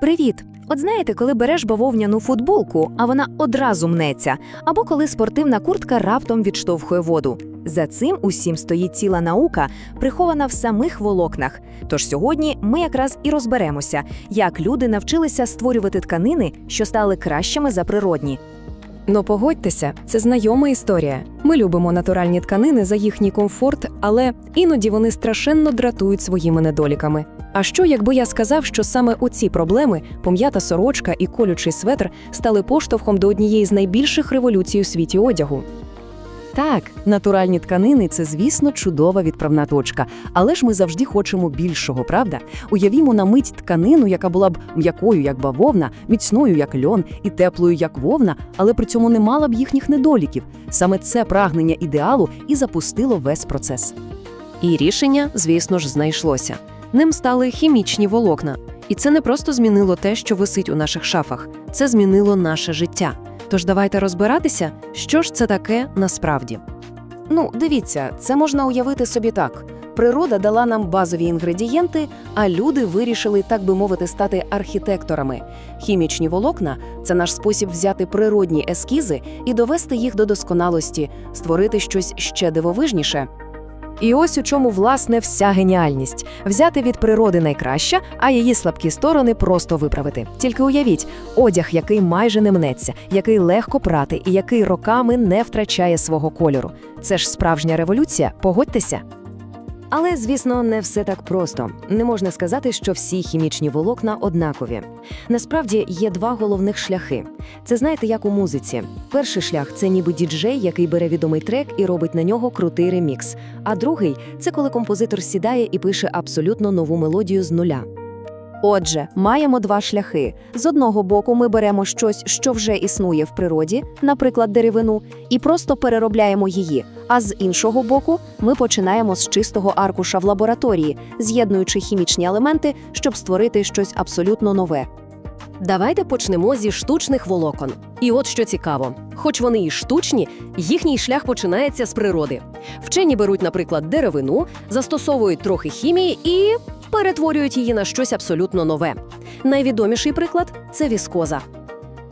Привіт! От знаєте, коли береш бавовняну футболку, а вона одразу мнеться, або коли спортивна куртка раптом відштовхує воду. За цим усім стоїть ціла наука, прихована в самих волокнах. Тож сьогодні ми якраз і розберемося, як люди навчилися створювати тканини, що стали кращими за природні. Ну погодьтеся, це знайома історія. Ми любимо натуральні тканини за їхній комфорт, але іноді вони страшенно дратують своїми недоліками. А що, якби я сказав, що саме оці проблеми, пом'ята сорочка і колючий светр, стали поштовхом до однієї з найбільших революцій у світі одягу? Так, натуральні тканини це, звісно, чудова відправна точка, але ж ми завжди хочемо більшого, правда? Уявімо на мить тканину, яка була б м'якою, як бавовна, міцною, як льон, і теплою, як вовна, але при цьому не мала б їхніх недоліків. Саме це прагнення ідеалу і запустило весь процес. І рішення, звісно ж, знайшлося. Ним стали хімічні волокна. І це не просто змінило те, що висить у наших шафах, це змінило наше життя. Тож давайте розбиратися, що ж це таке насправді. Ну, дивіться, це можна уявити собі так. Природа дала нам базові інгредієнти, а люди вирішили, так би мовити, стати архітекторами. Хімічні волокна це наш спосіб взяти природні ескізи і довести їх до досконалості, створити щось ще дивовижніше. І ось у чому власне вся геніальність взяти від природи найкраще, а її слабкі сторони просто виправити. Тільки уявіть, одяг, який майже не мнеться, який легко прати і який роками не втрачає свого кольору. Це ж справжня революція, погодьтеся. Але, звісно, не все так просто. Не можна сказати, що всі хімічні волокна однакові. Насправді є два головних шляхи. Це знаєте, як у музиці. Перший шлях це ніби діджей, який бере відомий трек і робить на нього крутий ремікс. А другий це коли композитор сідає і пише абсолютно нову мелодію з нуля. Отже, маємо два шляхи. З одного боку, ми беремо щось, що вже існує в природі, наприклад, деревину, і просто переробляємо її. А з іншого боку, ми починаємо з чистого аркуша в лабораторії, з'єднуючи хімічні елементи, щоб створити щось абсолютно нове. Давайте почнемо зі штучних волокон. І от що цікаво: хоч вони і штучні, їхній шлях починається з природи. Вчені беруть, наприклад, деревину, застосовують трохи хімії і перетворюють її на щось абсолютно нове. Найвідоміший приклад це віскоза.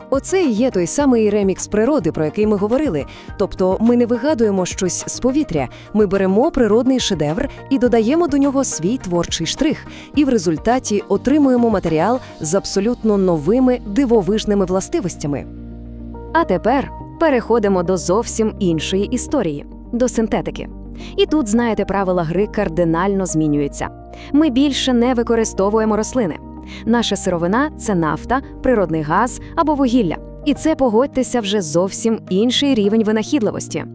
Оце і є той самий ремікс природи, про який ми говорили. Тобто ми не вигадуємо щось з повітря, ми беремо природний шедевр і додаємо до нього свій творчий штрих, і в результаті отримуємо матеріал з абсолютно новими дивовижними властивостями. А тепер переходимо до зовсім іншої історії до синтетики. І тут, знаєте, правила гри кардинально змінюються. Ми більше не використовуємо рослини. Наша сировина це нафта, природний газ або вугілля. І це погодьтеся вже зовсім інший рівень винахідливості.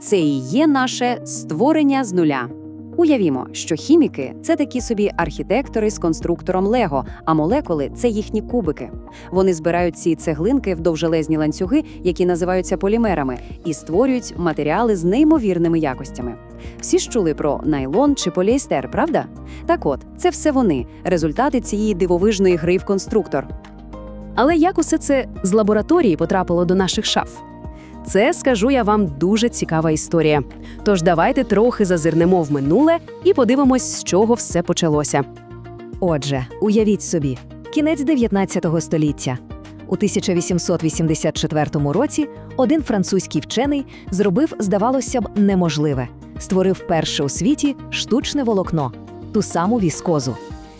Це і є наше створення з нуля. Уявімо, що хіміки це такі собі архітектори з конструктором Лего, а молекули це їхні кубики. Вони збирають ці цеглинки в довжелезні ланцюги, які називаються полімерами, і створюють матеріали з неймовірними якостями. Всі ж чули про найлон чи поліестер, правда? Так от, це все вони, результати цієї дивовижної гри в конструктор. Але як усе це з лабораторії потрапило до наших шаф? Це скажу я вам дуже цікава історія. Тож давайте трохи зазирнемо в минуле і подивимось, з чого все почалося. Отже, уявіть собі, кінець 19 століття. У 1884 році один французький вчений зробив, здавалося б, неможливе створив перше у світі штучне волокно, ту саму віскозу.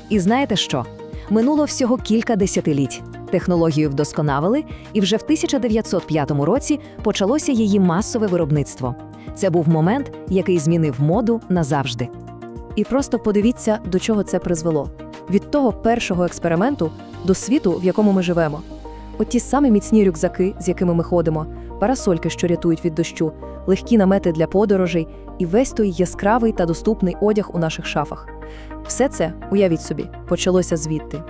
І знаєте що? Минуло всього кілька десятиліть. Технологію вдосконалили, і вже в 1905 році почалося її масове виробництво. Це був момент, який змінив моду назавжди. І просто подивіться, до чого це призвело. Від того першого експерименту до світу, в якому ми живемо. От ті самі міцні рюкзаки, з якими ми ходимо, парасольки, що рятують від дощу, легкі намети для подорожей і весь той яскравий та доступний одяг у наших шафах. Все це, уявіть собі, почалося звідти.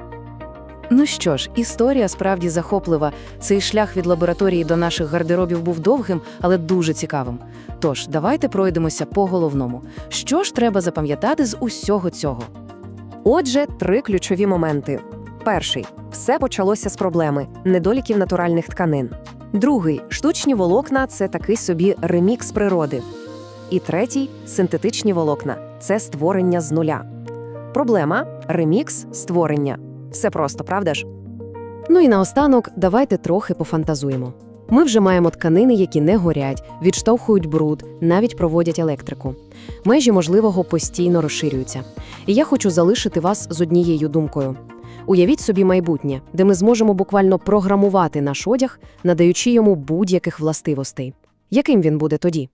Ну що ж, історія справді захоплива. Цей шлях від лабораторії до наших гардеробів був довгим, але дуже цікавим. Тож, давайте пройдемося по головному. Що ж треба запам'ятати з усього цього? Отже, три ключові моменти. Перший все почалося з проблеми недоліків натуральних тканин. Другий штучні волокна це такий собі ремікс природи. І третій синтетичні волокна це створення з нуля. Проблема ремікс створення. Все просто, правда ж? Ну і наостанок, давайте трохи пофантазуємо. Ми вже маємо тканини, які не горять, відштовхують бруд, навіть проводять електрику. Межі можливого постійно розширюються. І я хочу залишити вас з однією думкою. Уявіть собі майбутнє, де ми зможемо буквально програмувати наш одяг, надаючи йому будь-яких властивостей. Яким він буде тоді?